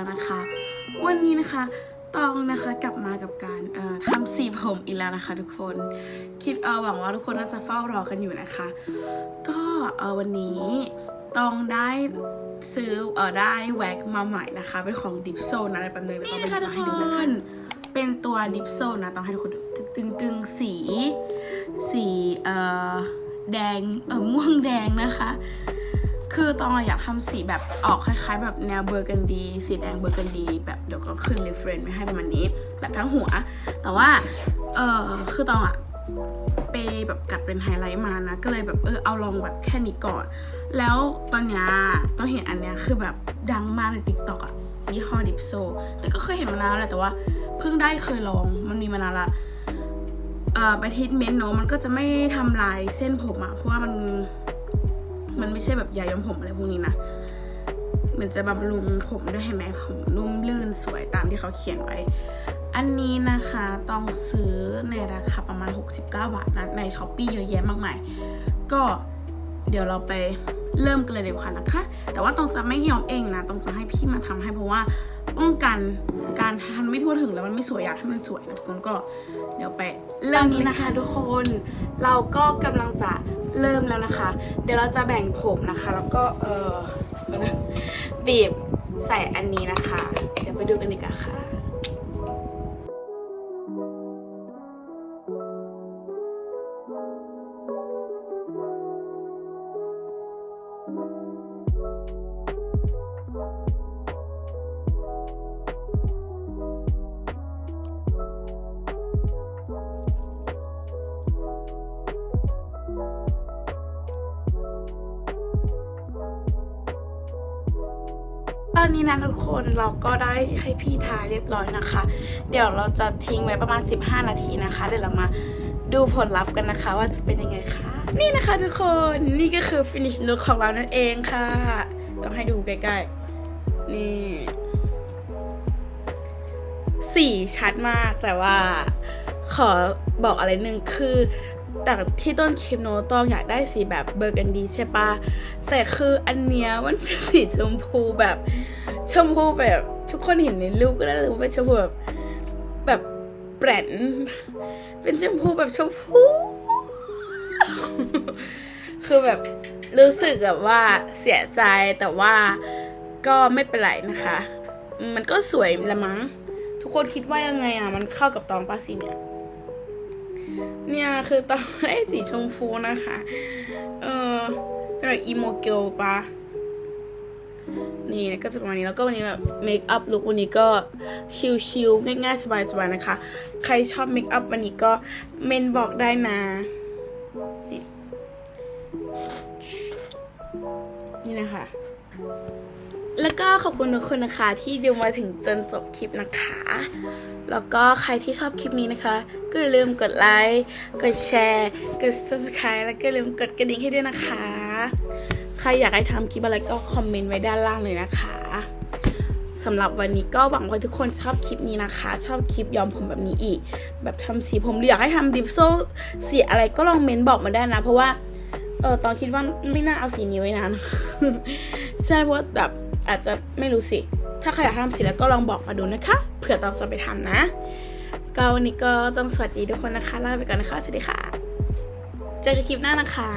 แล้วนะคะ วันนี้นะคะตองนะคะกลับมากับการเอ่อทำสีผมอีกแล้วนะคะ ทุกคนคิดเออหวังว่าทุกคนน่าจะเฝ้ารอกันอยู่นะคะ ก็เออวันนี้ตองได้ซื้อเออได้แว็กมาใหม่นะคะ เป็นของดิฟโซนะอะไรแบบนึงนี่นะคะทุกคนเป็นตัวดิฟโซนะต้องให้ทุกคนดูตึงๆสี สีเอ่อแดงเออม่วงแดงนะคะ คือตองอยากทำสีแบบออกคล้ายๆ แบบแนวเบอร์กันดี สีแดงเบอร์กันดี แบบเดี๋ยวก็ขึ้นเรฟเฟรนไม่ให้ประมาณนี้ แบบทั้งหัว แต่ว่า เออคือตองอะไปแบบกัดเป็นไฮไลท์มานะ ก็เลยแบบเออเอาลองแบบแค่นี้ก่อน แล้วตอนนี้ต้องเห็นอันเนี้ยคือแบบดังมากในติ๊กต็อกอะยี่ห้อดิปโซ แต่ก็เคยเห็นมานานแล้วแหละแต่ว่าเพิ่งได้เคยลองมันมีมานานละเอ่อไปทิทเมนต์เนาะมันก็จะไม่ทำลายเส้นผมอะเพราะว่ามัน ไม่ใช่แบบยาย้อมผมอะไรพวกนี้นะมันจะบำรุงผมด้วยเห็นไหมผมนุ่มลื่นสวยตามที่เขาเขียนไว้ อันนี้นะคะต้องซื้อในราคาประมาณ 69 บาทนะในช้อปปีเยอะแยะมากมาย ก็เดี๋ยวเราไปเริ่มกันเลยดีกว่านะคะ แต่ว่าต้องจะไม่ยอมเองนะ ต้องจะให้พี่มาทำให้เพราะว่า ป้องกันการทำไม่ทั่วถึงแล้วมันไม่สวยอยากให้มันสวยนะทุกคนก็เดี๋ยวไปเริ่มนี้นะคะทุกคนเราก็กำลังจะเริ่มแล้วนะคะ เดี๋ยวเราจะแบ่งผมนะคะ แล้วก็เออเดี๋ยวนะบีบใส่อันนี้นะคะ เดี๋ยวไปดูกันดีกว่าค่ะต อนนี้นะทุกคนเราก็ได้ให้พี่ทาเรียบร้อยนะคะ เดี๋ยวเราจะทิ้งไว้ประมาณ 15 นาทีนะคะ เดี๋ยวเรามาดูผลลัพธ์กันนะคะว่าจะเป็นยังไงคะ นี่นะคะทุกคนนี่ก็คือ finish look ของเรานั่นเองค่ะ ต้องให้ดูใกล้ๆ นี่สีชัดมากแต่ว่าขอบอกอะไรหนึ่งคือ แต่ที่ต้นคลิปโนตองอยากได้สีแบบเบอร์กันดีใช่ปะแต่คืออันเนี้ยมันเป็นสีชมพูแบบชมพูแบบทุกคนเห็นในรูปก็ได้เลยว่าเป็นชมพูแบบแบบแปรนเป็นชมพูแบบชมพู คือแบบรู้สึกแบบว่าเสียใจแต่ว่าก็ไม่เป็นไรนะคะ มันก็สวยละมั้ง ทุกคนคิดว่ายังไงอะ มันเข้ากับตองป้าสีเนี่ย เนี่ยคือตองได้สีชมพูนะคะ เออเป็นแบบอีโมเกลปะนี่ก็จะประมาณนี้แล้วก็วันนี้แบบเมคอัพลุควันนี้ก็ชิลๆง่ายๆ สบายๆนะคะ ใครชอบเมคอัพวันนี้ก็เมนบอกได้นะ นี่นี่นะคะ แล้วก็ขอบคุณทุกคนนะคะ ที่ดูมาถึงจนจบคลิปนะคะ แล้วก็ใครที่ชอบคลิปนี้นะคะ ก็อย่าลืมกดไลค์ กดแชร์ กด subscribe แล้วก็อย่าลืมกดกระดิ่งให้ด้วยนะคะ ใครอยากให้ทำคลิปอะไรก็คอมเมนต์ไว้ด้านล่างเลยนะคะสำหรับวันนี้ก็หวังว่าทุกคนชอบคลิปนี้นะคะ ชอบคลิปย้อมผมแบบนี้อีก แบบทำสีผมหรืออยากให้ทำดิฟโซสีอะไรก็ลองเมนบอกมาได้นะ เพราะว่าเออตอนคิดว่าไม่น่าเอาสีนี้ไว้นานใช่เพราะแบบอาจจะไม่รู้สิ ถ้าใครอยากทำสีแล้วก็ลองบอกมาดูนะคะ เผื่อตองจะไปทำนะ ก็วันนี้ก็ต้องสวัสดีทุกคนนะคะลาไปก่อนนะคะ สวัสดีค่ะ เจอกันคลิปหน้านะคะ